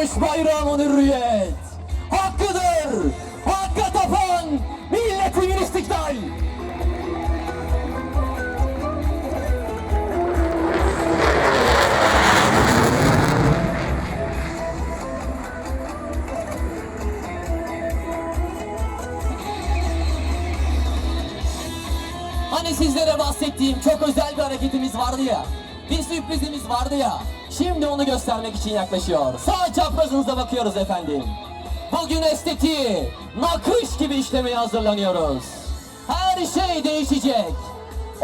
Dalgalanmış bayrağımın hürriyet. Hakkıdır. Hakka tapan milletimin istiklal. Hani sizlere bahsettiğim çok özel bir hareketimiz vardı ya. Bir sürprizimiz vardı ya. Şimdi onu göstermek için yaklaşıyor. Sağ çaprazınıza bakıyoruz efendim. Bugün estetiği nakış gibi işlemeye hazırlanıyoruz. Her şey değişecek.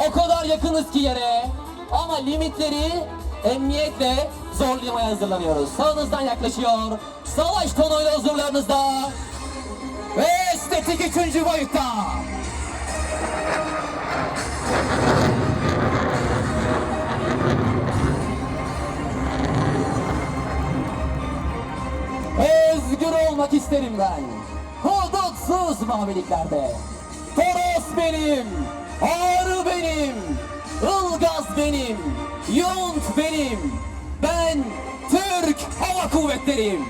O kadar yakınız ki yere. Ama limitleri emniyetle zorlamaya hazırlanıyoruz. Sağınızdan yaklaşıyor. Savaş tonuyla huzurlarınızda. Ve estetik üçüncü boyutta. Olmak isterim ben. Hudutsuz maviliklerde. Toros benim, Ağrı benim, Ilgaz benim, Yont benim. Ben Türk Hava Kuvvetleriyim.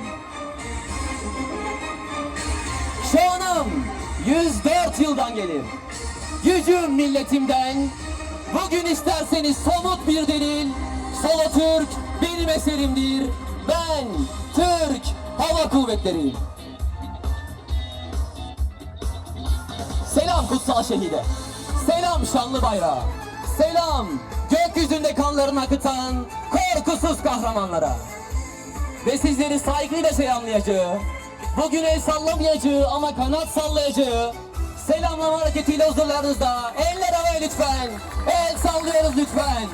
Şanım 104 yıldan gelir. Gücüm milletimden. Bugün isterseniz somut bir delil. Solo Türk benim eserimdir. Ben Hava Kuvvetleri'yim. Selam kutsal şehide. Selam şanlı bayrağa. Selam gökyüzünde kanlarını akıtan korkusuz kahramanlara. Ve sizleri saygıyla selamlayacağı, bugün el sallamayacağı ama kanat sallayacağı, selamlama hareketiyle huzurlarınızda. Eller havaya lütfen. El sallıyoruz lütfen.